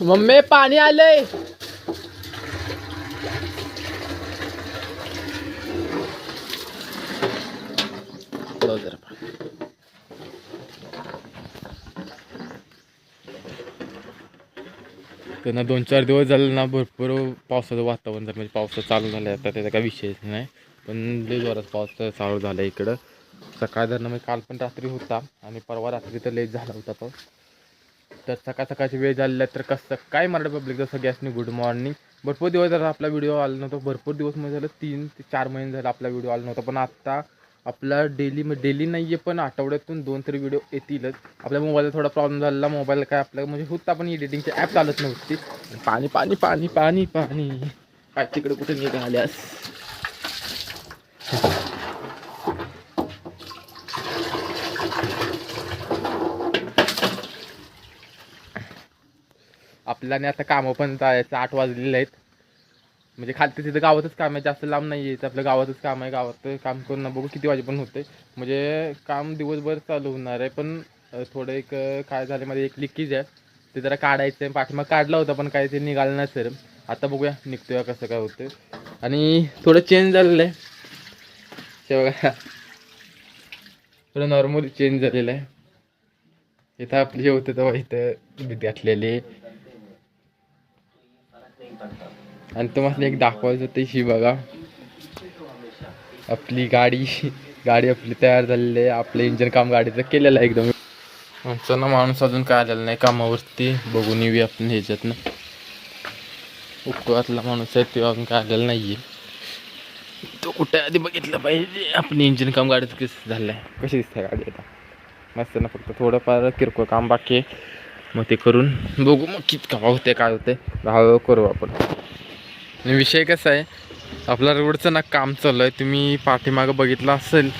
Mummy पाणी आलंय. त्यांना दोन चार दिवस झाले ना भरपूर पावसाचं वातावरण झालं. म्हणजे पावसा चालू झालं आता त्याचा काही विषयच नाही. पण लय जोरात पाऊस चालू झाला इकडं. सकाळ धरणं म्हणजे काल पण रात्री होता आणि परवा रात्री तर लेट झाला होता पाऊस. तर सकाळ सकाळची वेळ झालेला आहे तर कसं काय मराठी पब्लिकचं सगळ्यांनी गुड मॉर्निंग भरपूर दिवस झाला आपला व्हिडिओ आला नव्हता भरपूर दिवस म्हणजे झालं तीन ते चार महिने झाला आपला व्हिडिओ आला नव्हता. पण आत्ता आपला डेली डेली नाही आहे पण आठवड्यातून दोन तरी व्हिडिओ येतीलच. आपल्या मोबाईलला थोडा प्रॉब्लेम झालेला मोबाईल काय आपल्या म्हणजे होता पण एडिटिंगची ॲप चालत नव्हती. पाणी पाणी पाणी पाणी पाणी. काय तिकडे कुठे निघाल्यास? आपल्याने आता कामं पण जायचं आठ वाजलेले आहेत. म्हणजे खालती तिथं गावातच काम आहे जास्त लांब नाही आहे आपल्या गावातच काम आहे गावात काम करून ना बघू किती वाजेपर्यंत होते म्हणजे काम दिवसभर चालू होणार आहे पण थोडं एक काय झालं मध्ये एक लिकेज आहे. ते जरा काढायचं आहे पाठीमाग काढला होता पण काय ते निघालं नाही सर आता बघूया निघतोय कसं काय होतं आणि थोडं चेंज झालेलं आहे. हे बघा. थोडं नॉर्मली चेंज झालेलं आहे. इथं आपली जे होते तेव्हा इथं भीती घातलेली आणि तुम्हाला एक दाखवायचं ते ही बघा. आपली गाडी गाडी आपली तयार झालेली आहे. आपलं इंजन काम गाडीचं केलेलं आहे एकदम. आमचा ना माणूस अजून काय आलेला नाही कामावरती. बघून येऊया आपण ह्याच्यातनं उपवातला माणूस आहे तो अजून काय आलेला नाही आहे तो कुठे आधी बघितलं पाहिजे. आपली इंजिन काम गाडीचं कसं झालं आहे कशी दिसते गाडी आता? मस्त ना फक्त थोडंफार किरकोळ काम बाकी आहे. मग ते करून बघू मग कित काम होते काय होते हळूहळू करू आपण. विषय कसा आहे आपला रोडचं ना काम चालू आहे तुम्ही पाठीमागं बघितलं असेल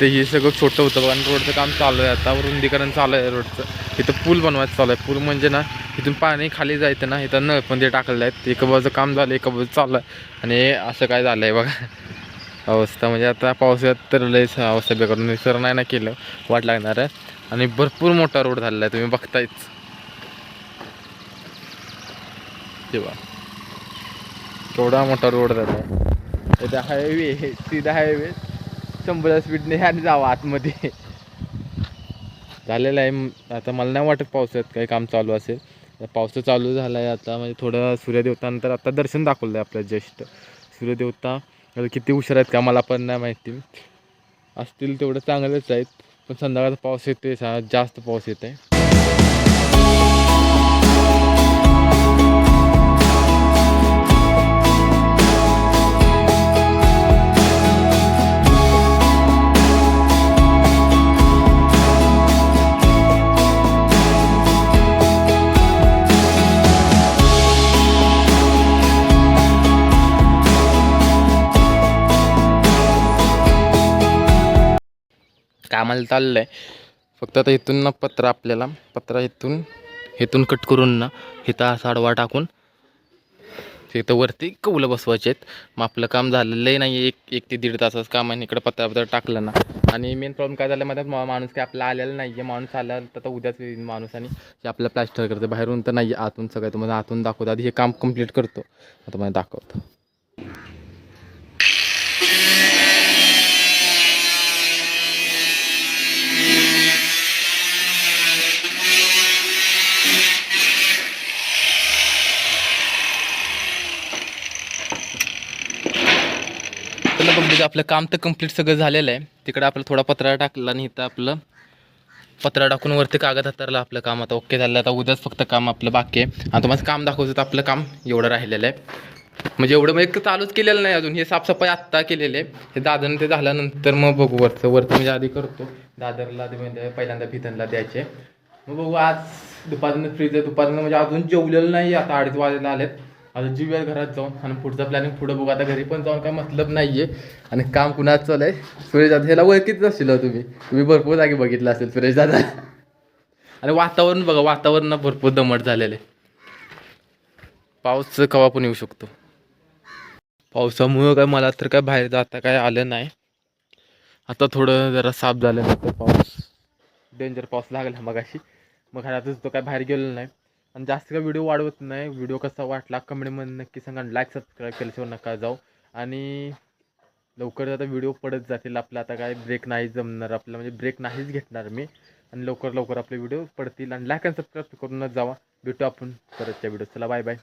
ते हे सगळं छोटं होतं बघा. आणि रोडचं काम चालू आहे आता. रुंदीकरण चालू आहे रोडचं. इथं पूल बनवायचं चालू आहे. पूल म्हणजे ना इथून पाणी खाली जायचं ना इथं नळ पण ते टाकलेलं आहेत. एका बाजूचं काम झालं एका बाजू चालू आहे आणि असं काय झालं आहे बघा. अवस्था म्हणजे आता पावसाळ्यात तर लयच अवस्था बेकार. निसर नाही ना केलं वाट लागणार आहे. आणि भरपूर मोठा रोड झालेला आहे. तुम्ही बघतायच. तेव्हा केवढा मोठा रोड झाला आहे हायवे सीधा हायवे शंभर स्पीडने आणि जावा आतमध्ये. झालेलं आहे. आता मला नाही वाटत पावसात काही काम चालू असेल. आता पावसा चालू झाला आहे आता. म्हणजे थोडं सूर्यदेवतानंतर आता दर्शन दाखवलं आहे आपल्या जस्ट सूर्यदेवता किती हुशार आहेत का मला पण नाही माहिती. असतील तेवढं चांगलंच आहेत. पण संध्याकाळचा पाऊस येते जास्त पाऊस येत आहे कामाला चाललं आहे फक्त आता इथून ना पत्र आपल्याला पत्रा इथून इथून कट करून ना इथं असा आडवा टाकून तिथं वरती कौलं बसवायचे आहेत. मग आपलं काम झालेलं नाही एक एक ते दीड तासाचं काम आहे. इकडं पत्रा पत्र टाकलं ना. आणि मेन प्रॉब्लेम काय झाला मध्ये माणूस काय आपला आलेला नाही आहे माणूस आला तर आता उद्याच येईल माणूस आणि ते आपलं प्लॅस्टर करतं बाहेरून तर नाही आतून सगळं तुम्हाला आतून दाखवतो. आधी हे काम कंप्लीट करतो. आता मला दाखवतो. त्याला बघ म्हणजे आपलं काम तर कंप्लीट सगळं झालेलं आहे. तिकडं आपलं थोडा पत्रा टाकला आणि इथं आपलं पत्रा टाकून वरती कागद हातारला आपलं काम. आता ओके झालं. आता उद्याच फक्त काम आपलं बाकी आहे. आणि तुम्हाला काम दाखवतो तर आपलं काम एवढं राहिलेलं आहे. म्हणजे एवढं म्हणजे एक चालूच केलेलं नाही अजून. हे साफसफाई आत्ता केलेले आहे. हे दादरनं ते झाल्यानंतर मग बघू वरचं. वरचं म्हणजे आधी करतो. दादरला म्हणजे पहिल्यांदा भितनला द्यायचे. मग बघू आज दुपारनं फ्रीज आहे. दुपारनं म्हणजे अजून जेवलेलं नाही. आता अडीच वाजायला आलेत. आता जीव्या घरात जाऊन आणि पुढचं प्लॅनिंग पुढं बघू. आता घरी पण जाऊन काय मतलब नाही आहे आणि काम कुणाच चालू आहे सुरेश दादा ह्याला ओळखीच असेल हो तुम्ही. तुम्ही भरपूर जागी बघितलं असेल सुरेश दादा आणि वातावरण बघा वातावरण भरपूर दमट झालेलं. आहे पाऊस कवा पण येऊ शकतो. पावसामुळं काय मला तर काय बाहेर जाता काय आलं नाही. आता थोडं जरा साफ झालं नंतर पाऊस. डेंजर पाऊस लागला मगाशी. मग घरातच तो काय बाहेर गेलो नाही. आणि जास्त काय व्हिडिओ वाढवत नाही. व्हिडिओ कसा वाटला कमेंटमध्ये नक्की सांगा लाईक सबस्क्राईब केल्याशिवाय नका जाऊ. आणि लवकर आता व्हिडिओ पडत जातील आपला. आता काय ब्रेक नाही जमणार आपला म्हणजे ब्रेक नाहीच घेणार मी. आणि लवकर लवकर आपले व्हिडिओ पडतील. आणि लाईक आणि सबस्क्राईब करूनच जावा. भेटू आपण परतच्या व्हिडिओ चला बाय बाय